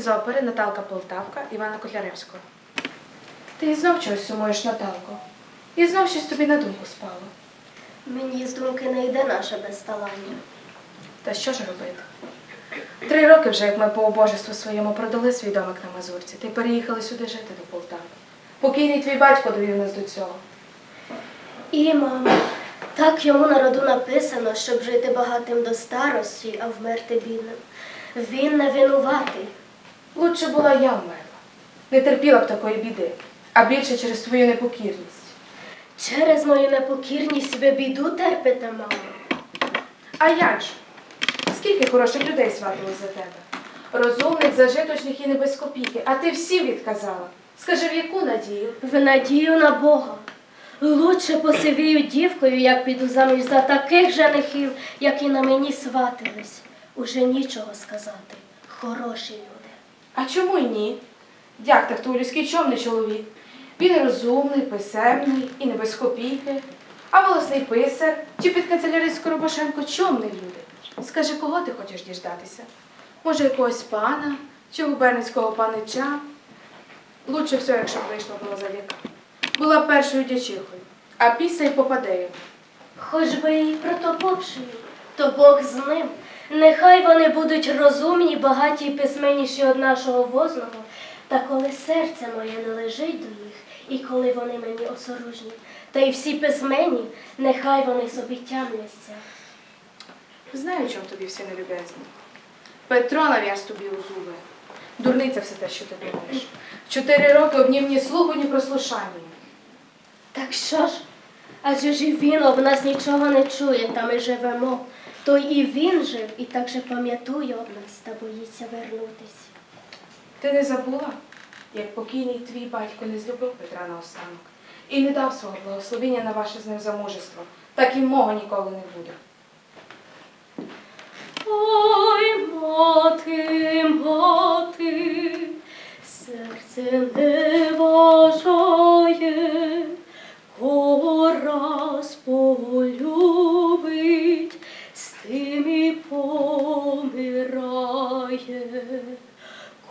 із опери Наталка Полтавка Івана Котляревського. Ти знов чогось сумуєш, Наталко. І знов щось тобі на думку спало. Мені з думки не йде наше безталання. Та що ж робити? Три роки вже, як ми по обожеству своєму продали свій домик на Мазурці, та й переїхали сюди жити до Полтави. Покійний твій батько довів нас до цього. І, мамо, так йому на роду написано, щоб жити багатим до старості, а вмерти бідним. Він не винуватий. Лучше була я вмерла. Не терпіла б такої біди, а більше через твою непокірність. Через мою непокірність ви біду терпите, мамо. А як же? Скільки хороших людей сватили за тебе? Розумних, зажиточних і не без копійки, а ти всім відказала. Скажи, в яку надію? В надію на Бога. Лучше посивію дівкою, як піду заміж за таких женихів, які на мені сватились. Уже нічого сказати. Хороші. А чому й ні? Дяк так то людський чомний чоловік. Він розумний, писемний і не без копійки. А волосний писар чи під канцеляристську Робошенко люди. Скажи, кого ти хочеш діждатися? Може, якогось пана чи губернського панича? Лучше все, якщо б вийшло було за віка. Була першою дячихою, а після й попадею. Хоч би і протопопшою, то Бог з ним. Нехай вони будуть розумні, багаті й письменніші од нашого возного, та коли серце моє не лежить до них, і коли вони мені осоружні, та й всі письменні, нехай вони собі тямляться. Знаю, чому тобі всі нелюбезні. Петро нав'яз тобі у зуби. Дурниця все те, що ти думаєш. Чотири роки обнів ні слуху, ні прослушання. Так що ж? Адже ж і він об нас нічого не чує, та ми живемо. То і він жив, і так же пам'ятує об нас та боїться вернутись. Ти не забула, як покійний твій батько не злюбив Петра на останок і не дав свого благословення на ваше з ним замужество, так і мого ніколи не буде. Ой, мати, мати, серце не бажає,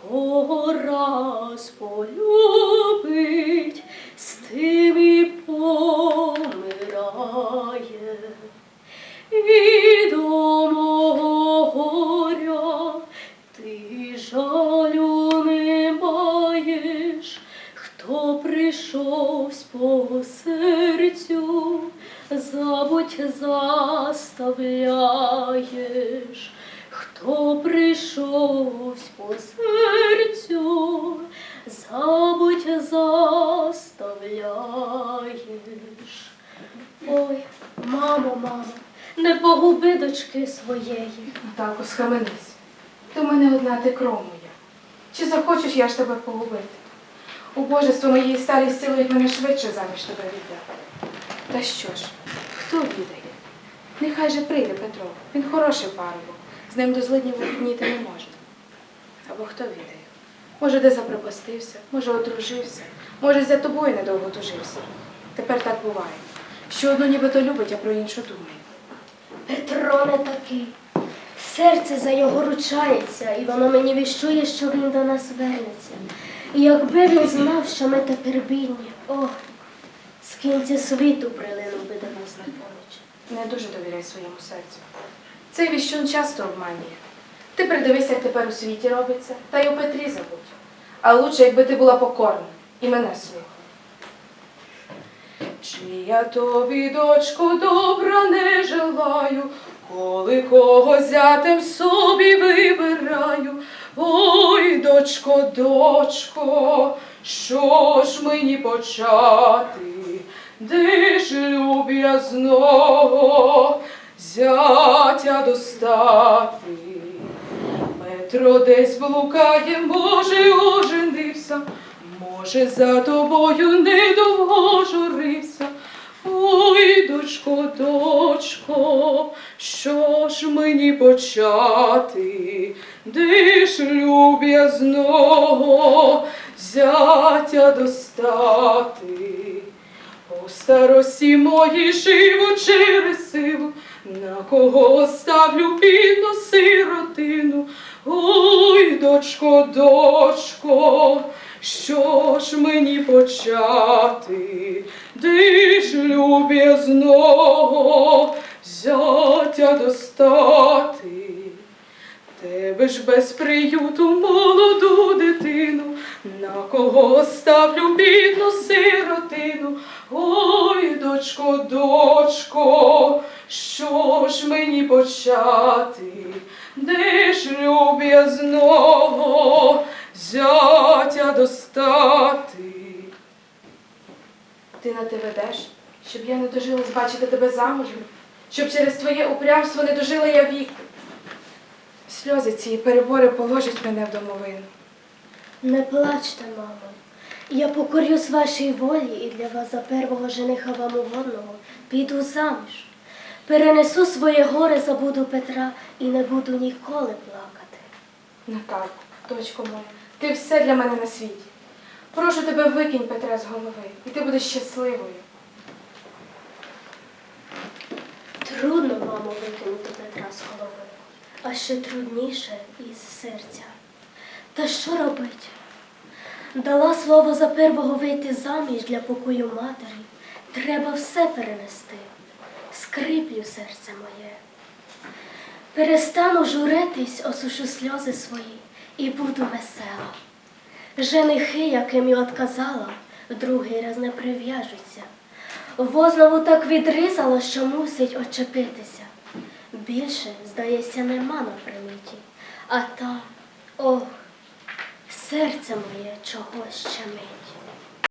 кого раз полюбить, з тим і помирає. І до мого горя ти жалю не маєш, хто прийшов по серцю, забудь заставляєш, хто прийшов по серцю, забудь заставляєш. Ой, мамо, мамо, не погуби дочки своєї. Наталко, схаменись. Ти мене одна ти кров моя. Чи захочеш я ж тебе погубити? Убожество моєї старі силують мене швидше заміж тебе віддати. Та що ж, хто відає? Нехай же прийде Петро. Він хороший парубок. З ним до злиднів вихніти не можна. Або хто відає? Може, де запропастився, може, одружився, може, за тобою недовго тужився. Тепер так буває, що одну нібито любить, а про іншу думає. Петро не такий. Серце за його ручається, і воно мені віщує, що він до нас вернеться. І якби він знав, що ми тепер бідні, ох, з кінця світу прилинув би до нас на поміч. Не дуже довіряй своєму серцю. Цей віщун часто обманює. Ти придивися, як тепер у світі робиться, та й у Петрі забудь. А лучше, якби ти була покорна і мене слухала. Чи я тобі, дочко, добра не желаю, коли кого зятем собі вибираю. Ой, дочко, дочко, що ж мені почати? Де ж люб'язного зятя достати? Петро десь блукає, може, оженився, може, за тобою недовго журився. Ой, дочко, дочко, що ж мені почати? Де ж люб'язного зятя достати? По старості моїй живу через силу, на кого ставлю бідну сиротину, Ой, дочко, дочко, що ж мені почати? Де ж люб'язного зятя достати? Тебе ж без приюту молоду дитину, на кого ставлю бідну сиротину. Ой, дочко, дочко, що ж мені почати? Де ж люб'язного зятя достати? Ти на те ведеш, щоб я не дожилась бачити тебе замужем, щоб через твоє упрямство не дожила я віку. Сльози ці і перебори положать мене в домовину. Не плачте, мамо. Я покорюсь вашій волі і для вас за первого жениха вам угодного піду заміж. Перенесу своє горе, забуду Петра і не буду ніколи плакати. Наталко, дочко моя, ти все для мене на світі. Прошу тебе, викинь Петра з голови, і ти будеш щасливою. Трудно, мамо, викинути Петра з голови, а ще трудніше із серця. Та що робить? Дала слово за первого вийти заміж для покою матері. Треба все перенести. Скриплю серце моє. Перестану журитись, осушу сльози свої і буду весела. Женихи, яким я отказала, в другий раз не прив'яжуться. Вознову так відрізала, що мусить очепитися. Більше, здається, нема на приміті. А та, ох, серце моє чогось щемить.